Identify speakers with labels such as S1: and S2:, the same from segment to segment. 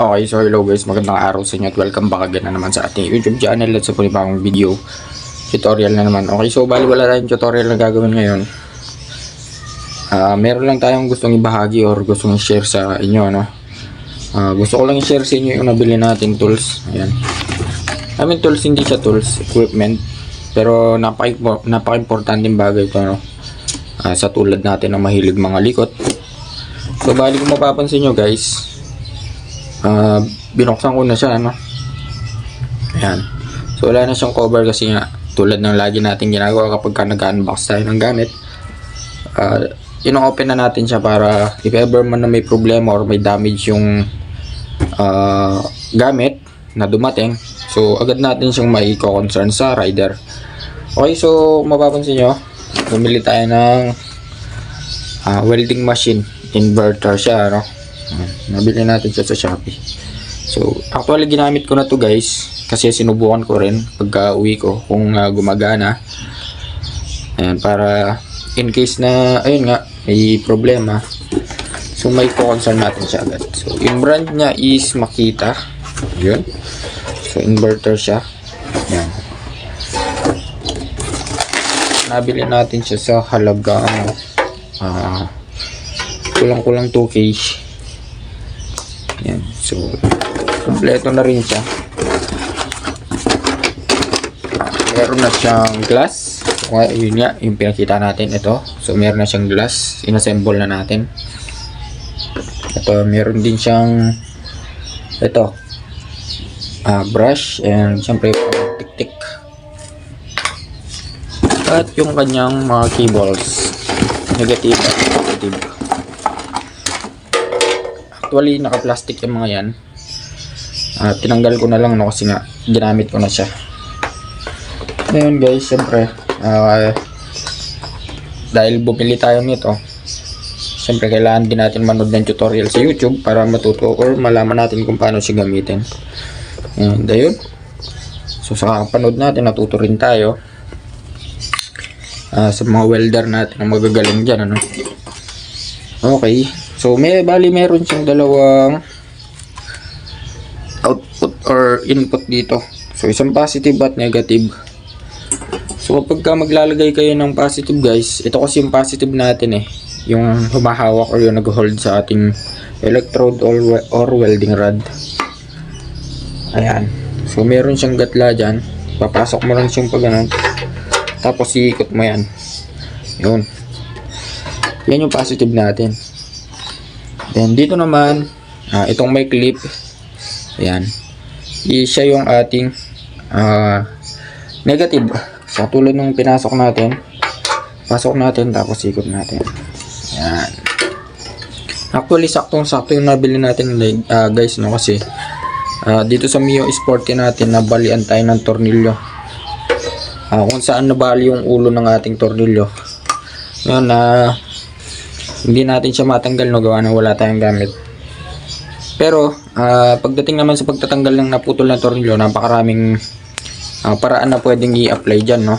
S1: Okay, so hello guys, magandang araw sa inyo at welcome back again na naman sa ating YouTube channel at sa panibagong video tutorial na naman. Okay, so bali wala tayong tutorial na gagawin ngayon. Ah, meron lang tayong gustong ibahagi or gustong i-share sa inyo, ano. Ah, gusto ko lang i-share sa inyo yung nabili natin tools. Ayan. I mean tools, hindi siya tools, equipment. Pero napaka napaka-importanting bagay ito, no. Ah, sa tulad natin ng mahilig mga likot. So bali kung mapapansin nyo guys, Ah, binuksan ko na siya, ano. Ayan. So, wala na siyang cover kasi nga, tulad ng lagi natin ginagawa kapag ka nag-unbox tayo ng gamit. Uh, ino-open na natin siya para if ever man na may problema or may damage yung ah, gamit na dumating, so agad natin siyang mai concern sa rider. Okay, so mapapansin nyo, bumili tayo ng ah, welding machine. Inverter siya, ano. Ayan, Nabili natin siya sa Shopee. So, actually ginamit ko na to guys kasi sinubukan ko rin pagka uwi ko kung ah, gumagana. Ayan, para in case na, ayun nga, may problema. So, may concern natin siya agad. So, yung brand niya is Makita. Yun. So, inverter siya. Ayan. Nabili natin siya sa halagang ah kulang-kulang 2K. Yan. So, kompleto na rin siya. Meron na siyang glass. So, yun nga, yung pinakita natin ito. So, meron na siyang glass. Inassemble na natin. Ito, meron din siyang ito. ah brush and syempre tik-tik. At yung kanyang mga cables. Negative at positive. Actually, naka-plastic yung mga yan. Ah, tinanggal ko na lang no kasi nga ginamit ko na siya. Ngayon guys, syempre, ah, dahil bumili tayo nito, syempre kailangan din natin manood ng tutorial sa YouTube para matuto or malaman natin kung paano siya gamitin. And ayun. So sa kakapanood natin, natuto rin tayo ah, sa mga welder natin ang magagaling dyan. Ano? Okay. So, may bali meron siyang dalawang output or input dito. So, isang positive at negative. So, kapag ka maglalagay kayo ng positive guys, ito kasi yung positive natin eh. Yung humahawak or yung nag-hold sa ating electrode or, or welding rod. Ayan. So, meron siyang gatla dyan. Papasok mo lang siyang pag ganun. Tapos, iikot mo yan. Yun. Yan yung positive natin. Then dito naman, ah, itong may clip. Ayan. Siya yung ating ah, negative. Sa tulad nung pinasok natin. Pasok natin tapos ikot natin. Ayan. Actually, saktong-sakto yung nabili natin ah, guys no kasi ah, dito sa Mio Sporty natin nabalian tayo ng tornilyo. Ah, kung saan nabali yung ulo ng ating tornilyo. Ngayon na hindi natin siya matanggal no gawa na wala tayong gamit. Pero ah, pagdating naman sa pagtatanggal ng naputol na tornilyo, napakaraming ah, paraan na pwedeng i-apply diyan no.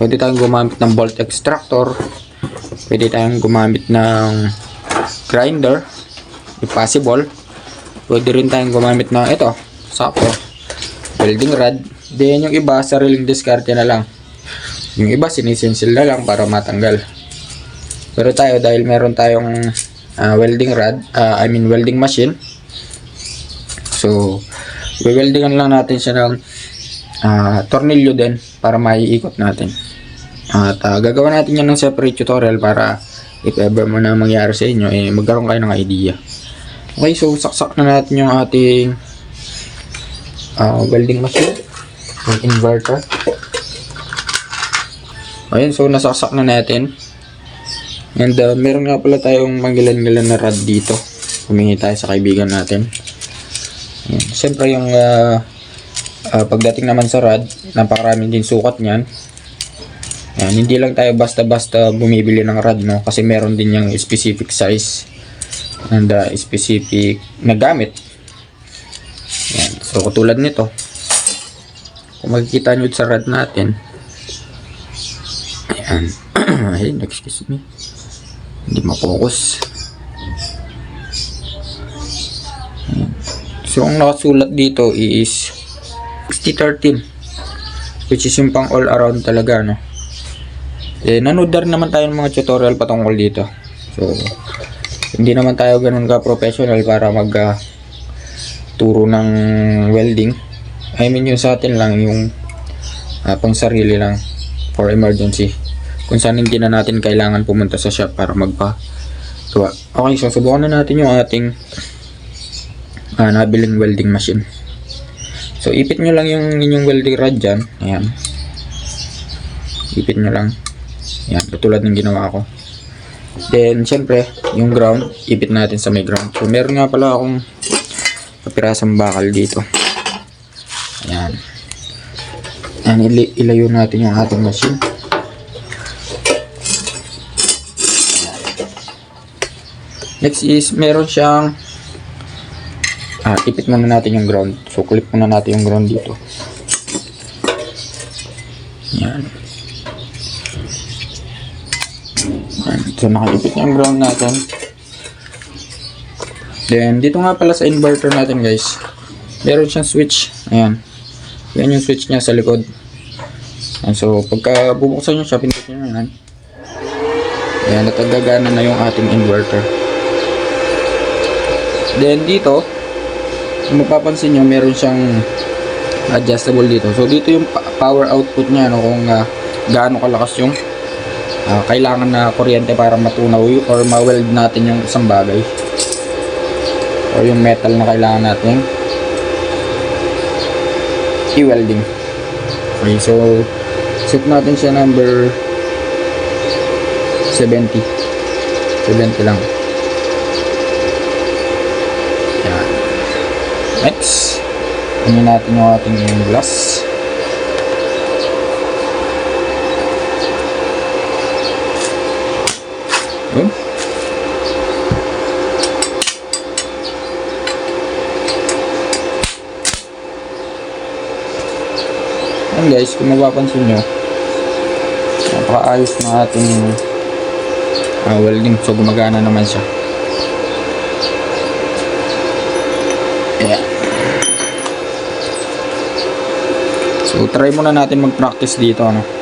S1: Pwede tayong gumamit ng bolt extractor. Pwede tayong gumamit ng grinder if possible. Pwede rin tayong gumamit ng ito, sako, welding rod. Then yung iba, sariling diskarte na lang. Yung iba, sinisensil na lang para matanggal. Pero tayo dahil meron tayong ah, welding rod, ah, I mean welding machine. So, weldingan lang natin siya ng ah, tornilyo din para maiikot natin. At ah, gagawa natin yan ng separate tutorial para if ever mo na mangyari sa inyo, eh, magkaroon kayo ng idea. Okay, so saksak na natin yung ating ah, welding machine, yung inverter. Ayun, so nasaksak na natin. And uh, meron nga pala tayong mangilan-ngilan na rod dito. Humingi tayo sa kaibigan natin. Ayan. Siyempre yung uh, uh, pagdating naman sa rod, napakaraming din sukat niyan. Ayan, hindi lang tayo basta-basta bumibili ng rod, no? Kasi meron din yung specific size and uh, specific na gamit. Ayan. So, katulad nito. Kung makikita nyo sa rod natin, ayan. Ayun, excuse me. Hindi mapokus. So, ang nakasulat dito is 6013 which is yung pang all around talaga, no? Eh, nanood na naman tayo ng mga tutorial patungkol dito. So, hindi naman tayo ganun ka-professional para mag ah, turo ng welding. I mean, yung sa atin lang, yung ah, pang sarili lang for emergency. Kung saan hindi na natin kailangan pumunta sa shop para magpa gawa. Okay, so subukan na natin yung ating ah, nabiling welding machine. So, ipit nyo lang yung inyong welding rod dyan. Ayan. Ipit nyo lang. Ayan, katulad ng ginawa ko. Then, syempre, yung ground, ipit natin sa may ground. So, meron nga pala akong kapirasang bakal dito. Ayan. Ayan, ili- ilayo natin yung ating machine. Next is, meron siyang ah, ipit muna natin yung ground. So, clip muna natin yung ground dito. Yan. Yan. So, nakaipit na yung ground natin. Then, dito nga pala sa inverter natin guys, meron siyang switch. Ayan. Yan yung switch niya sa likod. Ayan, so, pagka bubuksan nyo siya, pindutin nyo yan. Ayan, at na yung ating inverter. Then, dito, mapapansin nyo, meron siyang adjustable dito. So, dito yung power output niya, no, kung ah, gaano kalakas yung ah, kailangan na kuryente para matunaw or ma-weld natin yung isang bagay. Or yung metal na kailangan natin i-welding. Okay, so set natin siya number 70. 70 lang. Yan. Next, ano natin yung ating glass. Yun. Yan guys, kung mapapansin nyo, napakaayos ng ating ah, welding. So, gumagana naman siya. Ayan. So, try muna natin mag-practice dito, ano.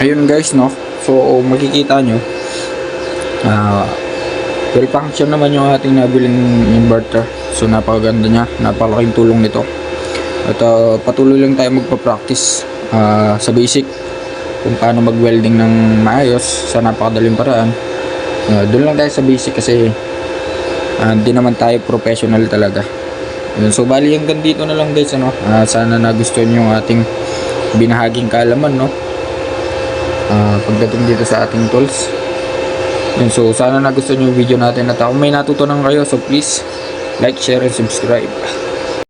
S1: Ayun guys no? So makikita nyo ah well function naman yung ating nabiling inverter so napakaganda niya. Napakalaking tulong nito. At ah, patuloy lang tayo magpa-practice ah, sa basic. Kung paano mag-welding ng maayos sa napakadaling paraan. Ah, doon lang tayo sa basic kasi hindi naman tayo professional talaga. Yun, so bali hanggang dito na lang guys ano? Ah, sana nagustuhan yung ating binahaging kaalaman no Ah, pagdating dito sa ating tools. Yun, so sana nagustuhan yung video natin at kung may natutunan kayo so please like, share, and subscribe